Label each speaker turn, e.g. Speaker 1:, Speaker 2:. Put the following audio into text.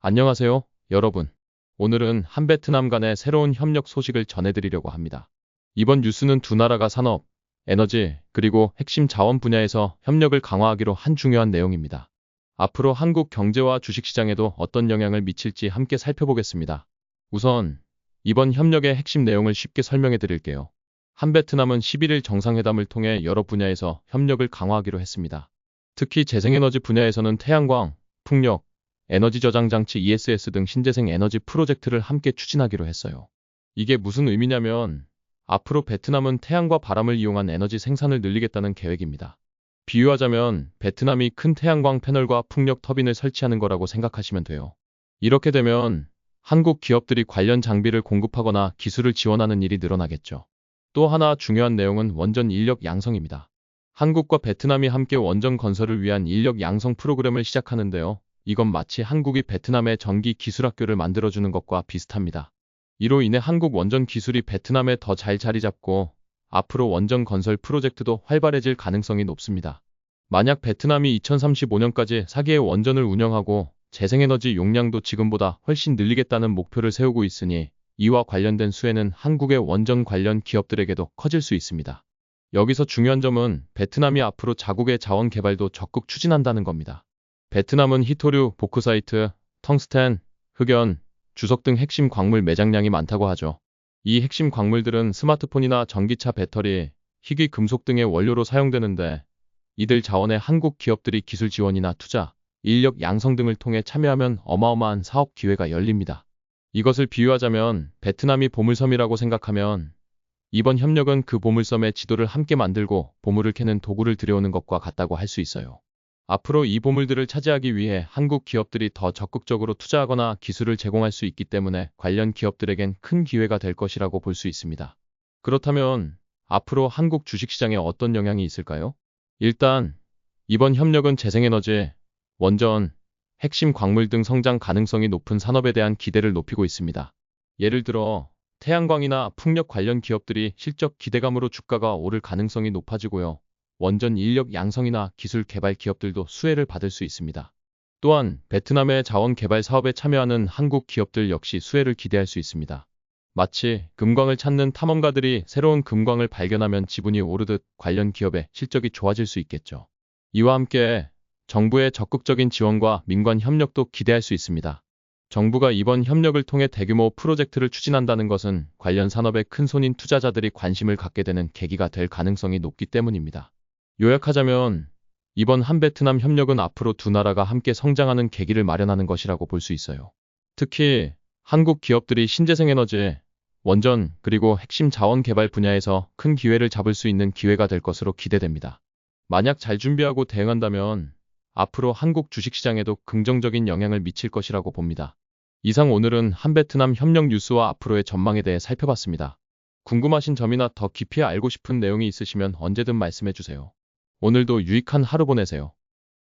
Speaker 1: 안녕하세요, 여러분. 오늘은 한베트남 간의 새로운 협력 소식을 전해드리려고 합니다. 이번 뉴스는 두 나라가 산업, 에너지, 그리고 핵심 자원 분야에서 협력을 강화하기로 한 중요한 내용입니다. 앞으로 한국 경제와 주식시장에도 어떤 영향을 미칠지 함께 살펴보겠습니다. 우선, 이번 협력의 핵심 내용을 쉽게 설명해 드릴게요. 한베트남은 11일 정상회담을 통해 여러 분야에서 협력을 강화하기로 했습니다. 특히 재생에너지 분야에서는 태양광, 풍력, 에너지 저장 장치 ESS 등 신재생 에너지 프로젝트를 함께 추진하기로 했어요. 이게 무슨 의미냐면 앞으로 베트남은 태양과 바람을 이용한 에너지 생산을 늘리겠다는 계획입니다. 비유하자면 베트남이 큰 태양광 패널과 풍력 터빈을 설치하는 거라고 생각하시면 돼요. 이렇게 되면 한국 기업들이 관련 장비를 공급하거나 기술을 지원하는 일이 늘어나겠죠. 또 하나 중요한 내용은 원전 인력 양성입니다. 한국과 베트남이 함께 원전 건설을 위한 인력 양성 프로그램을 시작하는데요. 이건 마치 한국이 베트남에 전기 기술학교를 만들어주는 것과 비슷합니다. 이로 인해 한국 원전 기술이 베트남에 더 잘 자리 잡고 앞으로 원전 건설 프로젝트도 활발해질 가능성이 높습니다. 만약 베트남이 2035년까지 4개의 원전을 운영하고 재생에너지 용량도 지금보다 훨씬 늘리겠다는 목표를 세우고 있으니 이와 관련된 수혜는 한국의 원전 관련 기업들에게도 커질 수 있습니다. 여기서 중요한 점은 베트남이 앞으로 자국의 자원 개발도 적극 추진한다는 겁니다. 베트남은 히토류, 보크사이트, 텅스텐, 흑연, 주석 등 핵심 광물 매장량이 많다고 하죠. 이 핵심 광물들은 스마트폰이나 전기차 배터리, 희귀 금속 등의 원료로 사용되는데 이들 자원에 한국 기업들이 기술 지원이나 투자, 인력 양성 등을 통해 참여하면 어마어마한 사업 기회가 열립니다. 이것을 비유하자면 베트남이 보물섬이라고 생각하면 이번 협력은 그 보물섬의 지도를 함께 만들고 보물을 캐는 도구를 들여오는 것과 같다고 할 수 있어요. 앞으로 이 보물들을 차지하기 위해 한국 기업들이 더 적극적으로 투자하거나 기술을 제공할 수 있기 때문에 관련 기업들에겐 큰 기회가 될 것이라고 볼 수 있습니다. 그렇다면 앞으로 한국 주식시장에 어떤 영향이 있을까요? 일단 이번 협력은 재생에너지, 원전, 핵심 광물 등 성장 가능성이 높은 산업에 대한 기대를 높이고 있습니다. 예를 들어 태양광이나 풍력 관련 기업들이 실적 기대감으로 주가가 오를 가능성이 높아지고요. 원전 인력 양성이나 기술 개발 기업들도 수혜를 받을 수 있습니다. 또한 베트남의 자원 개발 사업에 참여하는 한국 기업들 역시 수혜를 기대할 수 있습니다. 마치 금광을 찾는 탐험가들이 새로운 금광을 발견하면 지분이 오르듯 관련 기업의 실적이 좋아질 수 있겠죠. 이와 함께 정부의 적극적인 지원과 민관 협력도 기대할 수 있습니다. 정부가 이번 협력을 통해 대규모 프로젝트를 추진한다는 것은 관련 산업의 큰 손인 투자자들이 관심을 갖게 되는 계기가 될 가능성이 높기 때문입니다. 요약하자면 이번 한베트남 협력은 앞으로 두 나라가 함께 성장하는 계기를 마련하는 것이라고 볼 수 있어요. 특히 한국 기업들이 신재생 에너지, 원전, 그리고 핵심 자원 개발 분야에서 큰 기회를 잡을 수 있는 기회가 될 것으로 기대됩니다. 만약 잘 준비하고 대응한다면 앞으로 한국 주식시장에도 긍정적인 영향을 미칠 것이라고 봅니다. 이상 오늘은 한베트남 협력 뉴스와 앞으로의 전망에 대해 살펴봤습니다. 궁금하신 점이나 더 깊이 알고 싶은 내용이 있으시면 언제든 말씀해 주세요. 오늘도 유익한 하루 보내세요.